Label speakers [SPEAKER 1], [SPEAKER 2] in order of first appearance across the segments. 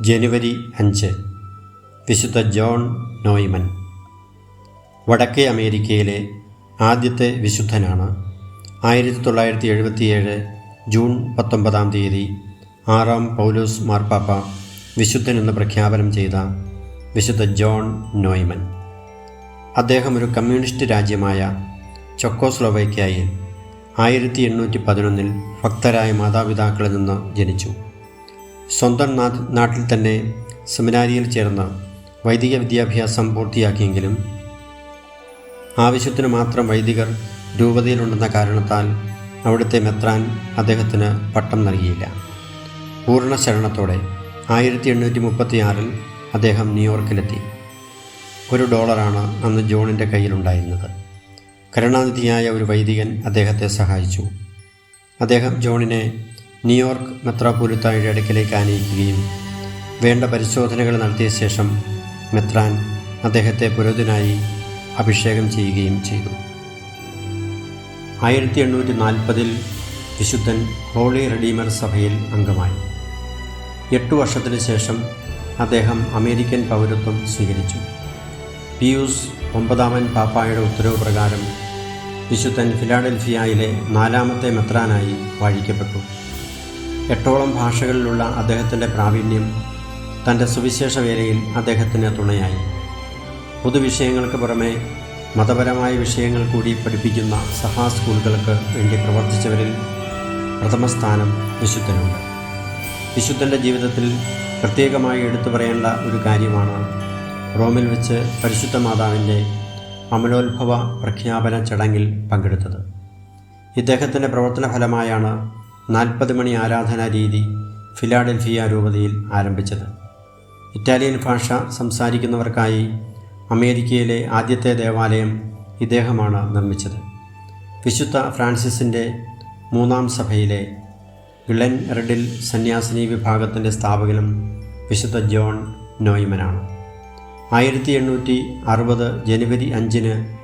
[SPEAKER 1] ജനുവരി അഞ്ച്. വിശുദ്ധ ജോൺ നോയ്മൻ. വടക്കേ അമേരിക്കയിലെ ആദ്യത്തെ വിശുദ്ധനാണ്. ആയിരത്തി തൊള്ളായിരത്തി എഴുപത്തിയേഴ് ജൂൺ പത്തൊമ്പതാം തീയതി ആറാം പൗലോസ് മാർപ്പാപ്പ വിശുദ്ധൻ എന്ന് പ്രഖ്യാപനം ചെയ്ത വിശുദ്ധ ജോൺ നോയ്മൻ. അദ്ദേഹം ഒരു കമ്മ്യൂണിസ്റ്റ് രാജ്യമായ ചൊക്കോസ്ലോവൈക്കായിൽ ആയിരത്തി എണ്ണൂറ്റി പതിനൊന്നിൽ ഭക്തരായ മാതാപിതാക്കളിൽ നിന്ന് ജനിച്ചു. സ്വന്തം നാട്ടിൽ തന്നെ സെമിനാരിയിൽ ചേർന്ന വൈദിക വിദ്യാഭ്യാസം പൂർത്തിയാക്കിയെങ്കിലും ആവശ്യത്തിന് മാത്രം വൈദികർ രൂപതയിലുണ്ടെന്ന കാരണത്താൽ അവിടുത്തെ മെത്രാൻ അദ്ദേഹത്തിന് പട്ടം നൽകിയില്ല. പൂർണ ശരണത്തോടെ ആയിരത്തി എണ്ണൂറ്റി മുപ്പത്തിയാറിൽ അദ്ദേഹം ന്യൂയോർക്കിലെത്തി. ഒരു ഡോളറാണ് അന്ന് ജോണിന്റെ കയ്യിലുണ്ടായിരുന്നത്. കരുണാനിധിയായ ഒരു വൈദികൻ അദ്ദേഹത്തെ സഹായിച്ചു. അദ്ദേഹം ജോണിനെ ന്യൂയോർക്ക് മെത്രാപൊലിത്തായുടെ അടുക്കിലേക്ക് ആനയിക്കുകയും വേണ്ട പരിശോധനകൾ നടത്തിയ ശേഷം മെത്രാൻ അദ്ദേഹത്തെ പുരോഹിതനായി അഭിഷേകം ചെയ്യുകയും ചെയ്തു. ആയിരത്തി എണ്ണൂറ്റി നാൽപ്പതിൽ വിശുദ്ധൻ ഹോളി റെഡീമർ സഭയിൽ അംഗമായി. എട്ടു വർഷത്തിന് ശേഷം അദ്ദേഹം അമേരിക്കൻ പൗരത്വം സ്വീകരിച്ചു. പിയൂസ് ഒമ്പതാമൻ പാപ്പായുടെ ഉത്തരവ് പ്രകാരം വിശുദ്ധൻ ഫിലാഡൽഫിയയിലെ നാലാമത്തെ മെത്രാനായി വാഴിക്കപ്പെട്ടു. എട്ടോളം ഭാഷകളിലുള്ള അദ്ദേഹത്തിന്റെ പ്രാവീണ്യം തന്റെ സുവിശേഷ വേലയിൽ അദ്ദേഹത്തിന് തുണയായി. പൊതുവിഷയങ്ങൾക്ക് പുറമെ മതപരമായ വിഷയങ്ങൾ കൂടി പഠിപ്പിക്കുന്ന സഭാ സ്കൂളുകൾക്ക് വേണ്ടി പ്രവർത്തിച്ചവരിൽ പ്രഥമ സ്ഥാനം വിശുദ്ധനുണ്ട്. വിശുദ്ധന്റെ ജീവിതത്തിൽ പ്രത്യേകമായി എടുത്തു പറയേണ്ട ഒരു കാര്യമാണ് റോമിൽ വെച്ച് പരിശുദ്ധ മാതാവിന്റെ അമലോത്ഭവ പ്രഖ്യാപന ചടങ്ങിൽ പങ്കെടുത്തത്. ഇദ്ദേഹത്തിന്റെ പ്രവർത്തന ഫലമായാണ് നാൽപ്പത് മണി ആരാധനാ രീതി ഫിലാഡൽഫിയ രൂപതയിൽ ആരംഭിച്ചത്. ഇറ്റാലിയൻ ഭാഷ സംസാരിക്കുന്നവർക്കായി അമേരിക്കയിലെ ആദ്യത്തെ ദേവാലയം ഇദ്ദേഹമാണ് നിർമ്മിച്ചത്. വിശുദ്ധ ഫ്രാൻസിസിന്റെ മൂന്നാം സഭയിലെ ഗ്ലെൻ റെഡിൽ സന്യാസിനി വിഭാഗത്തിന്റെ സ്ഥാപകനും വിശുദ്ധ ജോൺ നോയ്മനാണ്. ആയിരത്തി എണ്ണൂറ്റി അറുപത് ജനുവരി അഞ്ചിന്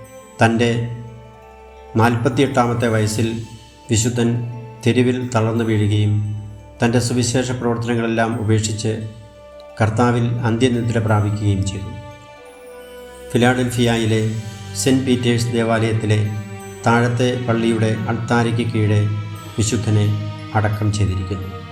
[SPEAKER 1] തന്റെ നാൽപ്പത്തിയെട്ടാമത്തെ വയസ്സിൽ വിശുദ്ധൻ തെരുവിൽ തളർന്നു വീഴുകയും തന്റെ സുവിശേഷ പ്രവർത്തനങ്ങളെല്ലാം ഉപേക്ഷിച്ച് കർത്താവിൽ അന്ത്യനിദ്ര പ്രാപിക്കുകയും ചെയ്തു. ഫിലാഡൽഫിയയിലെ സെന്റ് പീറ്റേഴ്സ് ദേവാലയത്തിലെ താഴത്തെ പള്ളിയുടെ അൾത്താരയ്ക്ക് കീഴെ വിശുദ്ധനെ അടക്കം ചെയ്തിരിക്കുന്നു.